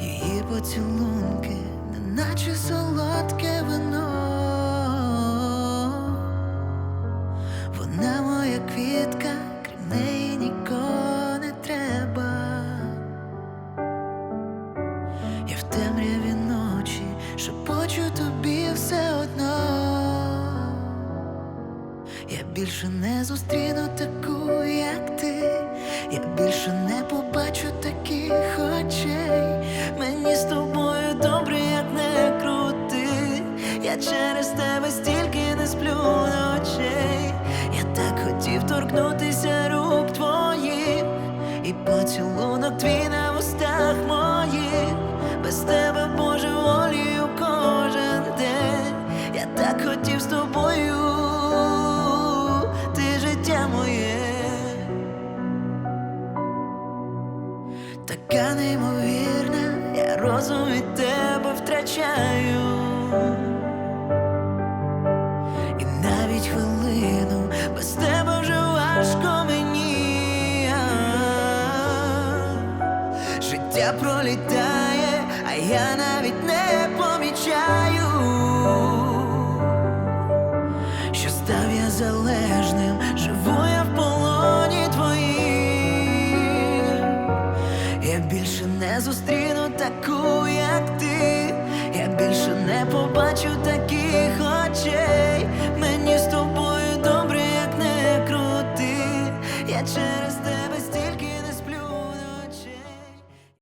її поцілунки, неначе солодке вино. Вона моя квітка, крім неї нікого не треба. Я в темряві ночі шепочу тобі все одно. Я більше не зустріну таку, як ти. Я більше не Я через тебе стільки не сплю ночей. Я так хотів торкнутися рук твоїх, і поцілунок твій на устах моїх. Без тебе, Боже, волію кожен день. Я так хотів з тобою, ти життя моє. Така неймовірна, я розум від тебе втрачаю. Життя пролітає, а я навіть не помічаю, що став я залежним, живу я в полоні твоїм. Я більше не зустріну таку, як ти. Я більше не побачу.